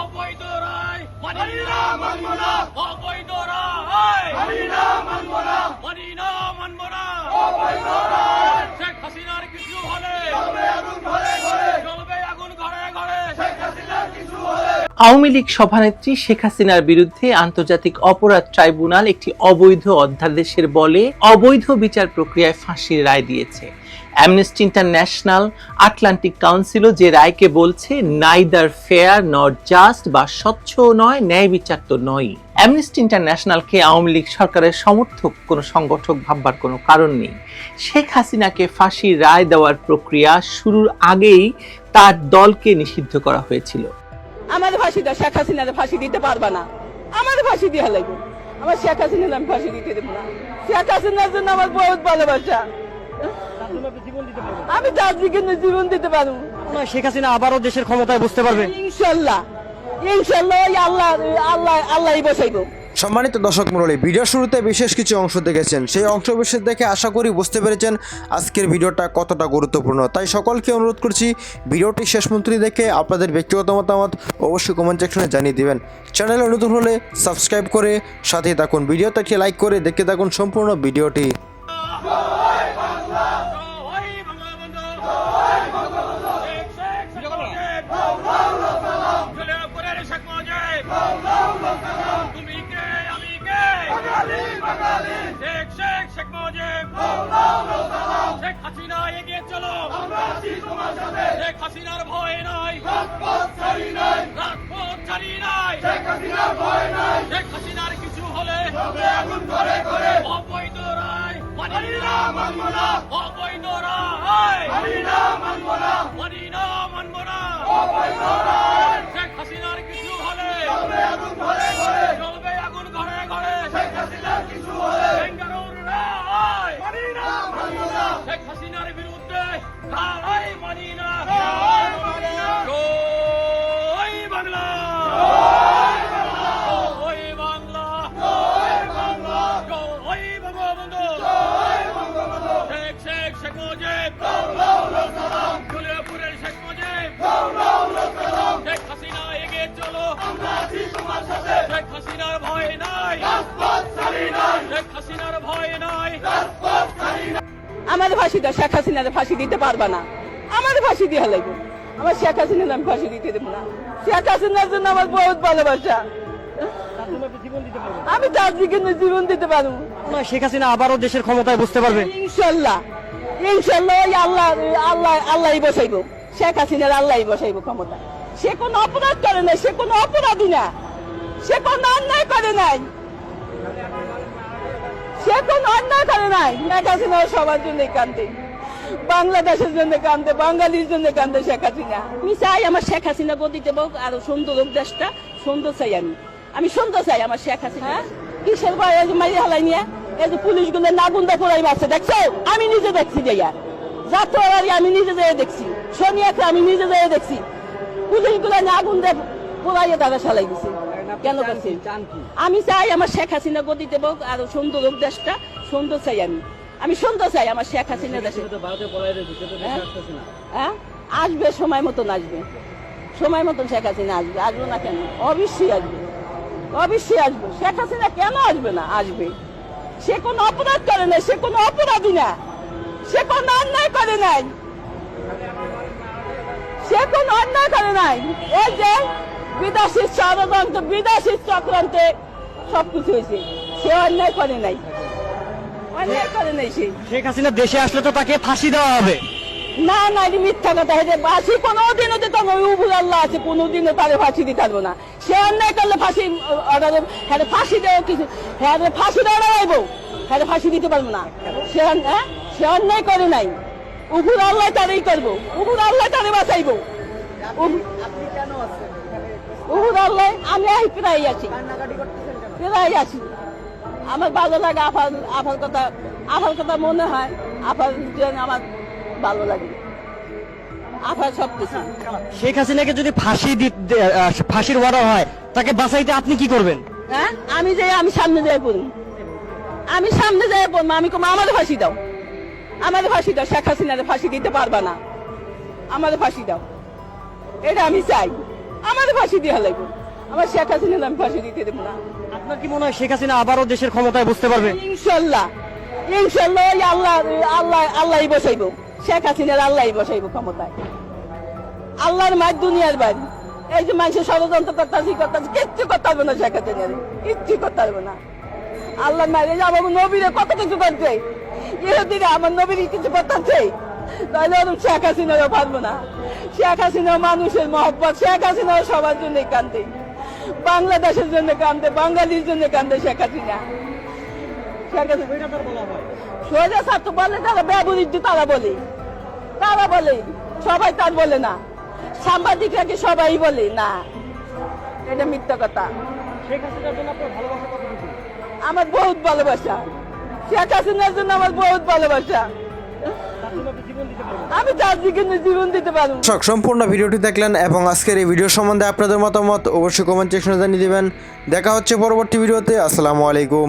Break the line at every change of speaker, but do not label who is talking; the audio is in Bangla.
অবৈধ রায় মানি না। মানব না। অবৈধ রায়। মানি না মানব না। মানি না মানব না। অবৈধ রায়। শেখ হাসিনার কিছু হলে। আগুন ঘরে ঘরে চলবে আগুন ঘরে ঘরে। শেখ হাসিনার কিছু হলে।
আওয়ামী লীগ সভানেত্রী শেখ হাসিনার বিরুদ্ধে আন্তর্জাতিক অপরাধ ট্রাইব্যুনাল একটি অবৈধ অধ্যাদেশের বলে অবৈধ বিচার প্রক্রিয়ায় ফাঁসির রায় দিয়েছে। অ্যামনেস্টি ইন্টারন্যাশনাল আটলান্টিক কাউন্সিলও যে রায়কে বলছে নাইদার ফেয়ার নট জাস্ট বা স্বচ্ছ নয় ন্যায় বিচার তো নয় অ্যামনেস্টি ইন্টারন্যাশনালকে আওয়ামী লীগ সরকারের সমর্থক কোনো সংগঠক ভাববার কোনো কারণ নেই। শেখ হাসিনাকে ফাঁসির রায় দেওয়ার প্রক্রিয়া শুরুর আগেই তার দলকে নিষিদ্ধ করা হয়েছিল।
আমার ফাঁসি দাও, শেখ হাসিনার ফাঁসি দিতে পারবা না। আমার ফাঁসি দিয়ে লাগবে। আমার শেখ হাসিনার আমি ফাঁসি দিতে দেবো না। শেখ হাসিনার জন্য আমার বহুত ভালোবাসা। আমি তার দিকে জীবন দিতে পারব।
না, শেখ হাসিনা আবারও দেশের ক্ষমতায় বুঝতে পারবে।
ইনশাল্লাহ। ইনশাল্লাহ আল্লাহ আল্লাহ আল্লাহই বসাইবো।
সম্মানিত দর্শক মণ্ডলী ভিডিও শুরুতে বিশেষ কিছু অংশ দেখেছেন। সেই অংশ বিশেষ দেখে আশা করি বুঝতে পেরেছেন আজকের ভিডিওটা কতটা গুরুত্বপূর্ণ। তাই সকলকে অনুরোধ করছি ভিডিওটি শেষ মন্ত্রী দেখে আপনাদের ব্যক্তিগত মতামত অবশ্যই কমেন্ট সেকশনে জানিয়ে দিবেন। চ্যানেলে নতুন হলে সাবস্ক্রাইব করে সাথেই থাকুন। ভিডিওতে একটি লাইক করে দেখতে থাকুন সম্পূর্ণ ভিডিওটি
জয় বঙ্গবন্ধু জয় বঙ্গবন্ধু শেখ শেখ শেখ মুজিব ছেলে উপরের শেখ মুজিব তুমি কে আমি কে বাঙালি বাঙালি শেখ শেখ শেখ মুজিব শেখ হাসিনা এগিয়ে চলো আমরা আছি তোমার সাথে। শেখ হাসিনার ভয় নাই। রাজপথ ছাড়ি নাই। রাজপথ ছাড়ি নাই। শেখ হাসিনার ভয় নাই। শেখ হাসিনার কিছু হলে তবে আগুন করে করে। অবৈধ রায় মানি না। মানব না। অবৈধ রায়। মানি না মানব না। মানি না মানব না। অবৈধ রায়। শেখ হাসিনার কিছু আমার
ফাঁসি দাও শেখ হাসিনার ফাঁসি দিতে পারবা না। আমাদের ফাঁসি দিয়ে লাগবে। আমার শেখ হাসিনার আমি ফাঁসি দিতে দেবো না। শেখ হাসিনার জন্য আমার বহুত ভালোবাসা। আমি তার দিকে জীবন দিতে পারব।
শেখ হাসিনা আবারও দেশের ক্ষমতায় বুঝতে পারবে।
ইনশাল্লাহ। ইনশাল্লাহ আল্লাহ আল্লাহ আল্লাহই বসাইবো। শেখ হাসিনার আল্লাহই বসাইবো ক্ষমতা। সে কোনো অপরাধ করে নাই সে কোনো অপরাধী না। সে কোনো অন্যায় করে নাই। সে কোনো অন্যায় করে নাই। শেখ হাসিনা সবার জন্য কান্দে। বাংলাদেশের জন্য কান্দে বাঙালির জন্য কান্দে শেখ হাসিনা। আমি চাই আমার শেখ হাসিনা গদিতে হোক আরও সুন্দর হোক দেশটা সুন্দর চাই আমি। আমি সুন্দর চাই আমার শেখ হাসিনা। হ্যাঁ? কিসের ভয়? মারি হালাই নিয়ে এই যে পুলিশগুলো না গুন্ডা পড়াই মারছে দেখছ? আমি নিজে দেখছি যাইয়া যাত্রাবাড়ি আমি নিজে যেয়ে দেখছি। শনিয়াকে আমি নিজে যেয়ে দেখছি। পুলিশগুলো না গুন্ডা পড়াইয়ে তারা সালাই দিছে। কেন করছে আমি চাই আমার শেখ হাসিনা গদিতে হোক আরও সুন্দর হোক দেশটা সুন্দর চাই আমি। আমি সুন্দর চাই আমার শেখ হাসিনা দেশে। হ্যাঁ? হ্যাঁ? আসবে সময় মতন আসবে। সময় মতন শেখ হাসিনা আসবে। আসবে না কেন? অবশ্যই আসবে। অবশ্যই আসবে। শেখ হাসিনা কেন আসবে না? আসবে। সে কোনো অপরাধ করে নাই সে কোনো অপরাধী না। সে কোনো অন্যায় করে নাই। সে কোনো অন্যায় করে নাই। এই যে বিদেশি ষড়যন্ত্র বিদেশি চক্রান্তে সবকিছু হয়েছে। সে অন্যায় করে নাই। অন্যায় করে নাই সে।
শেখ হাসিনা দেশে আসলে তো তাকে ফাঁসি দেওয়া হবে।
না না এটা মিথ্যা কথা। হেঁটে ফাঁসি কোনোদিনও দিতে হবে উবুর আল্লাহ আছে কোনোদিনও তারে ফাঁসি দিতে পারব না। সে অন্যায় করলে ফাঁসি অর্ডার হ্যাঁ ফাঁসি দেওয়া কিছু হ্যাঁ ফাঁসি দেওয়া রাখব হ্যাঁ ফাঁসি দিতে পারব না। সে হ্যাঁ সে অন্যায় করে নাই। উবুর আল্লাহ তারই করব। উবুর আল্লাহ তারে বাঁচাইবো। উব- উবুর আল্লাহ আমি আই প্রায় আছি। প্রায় আছি। আমার ভালো লাগে আফার আফার কথা আফার কথা মনে হয় আফার আমার ভালো লাগে। আফার সব কিছু।
শেখ হাসিনাকে যদি ফাঁসি ফাঁসির অর্ডার হয় তাকে বাঁচাইতে আপনি কি করবেন?
হ্যাঁ? আমি যাই আমি সামনে যাই পড়ি আমি সামনে যাই পড়ব আমি কম আমার ফাঁসি দাও। আমার ফাঁসি দাও। শেখ হাসিনার ফাঁসি দিতে পারবা না। আমার ফাঁসি দাও। এটা আমি চাই। আমার ফাঁসি দিয়ে লাগবে। আমার শেখ হাসিনা আমি ফাঁসি দিতে দেবো না।
আপনার কি মনে হয় শেখ হাসিনা আবারও দেশের ক্ষমতায় বসতে পারবে?
ইনশাল্লাহ। ইনশাল্লাহ আল্লাহ আল্লাহ আল্লাহই বসাইব। শেখ হাসিনার আল্লাহই বসাইব ক্ষমতায়। আল্লাহর মায় দুনিয়ার বাড়ি। এই যে মানুষের ষড়যন্ত্র করতেছি করতেছি কিচ্ছু করতে পারবে না শেখ হাসিনার কিচ্ছু করতে পারবে না। আল্লাহর মায়ের আমার নবীরে কত কিছু করছে। ইহুদিরে আমার নবীর কিছু করতেছে। তাহলে ওরকম শেখ হাসিনারও পারব না। শেখ হাসিনা মানুষের মহব্বত শেখ হাসিনাও সবার জন্যই কান্দে বাংলাদেশের জন্য কান্দে বাঙালির জন্য কান্দে শেখ হাসিনা। শেখ হাসিনা সোজা ছাত্র বলে তারা ব্যবহৃত তারা বলে। তারা বলে সবাই তার বলে না। সাংবাদিকরা কি সবাই বলে না। এটা মিথ্যা কথা।
জন্য
আমার বহুত ভালোবাসা। শেখ হাসিনার জন্য আমার বহুত ভালোবাসা। আমি দিকে জীবন দিতে পারব।
সম্পূর্ণ ভিডিওটি দেখলেন এবং আজকের এই ভিডিও সম্বন্ধে আপনাদের মতামত অবশ্যই কমেন্ট সেকশনে জানিয়ে দেবেন। দেখা হচ্ছে পরবর্তী ভিডিওতে, আসসালামু আলাইকুম।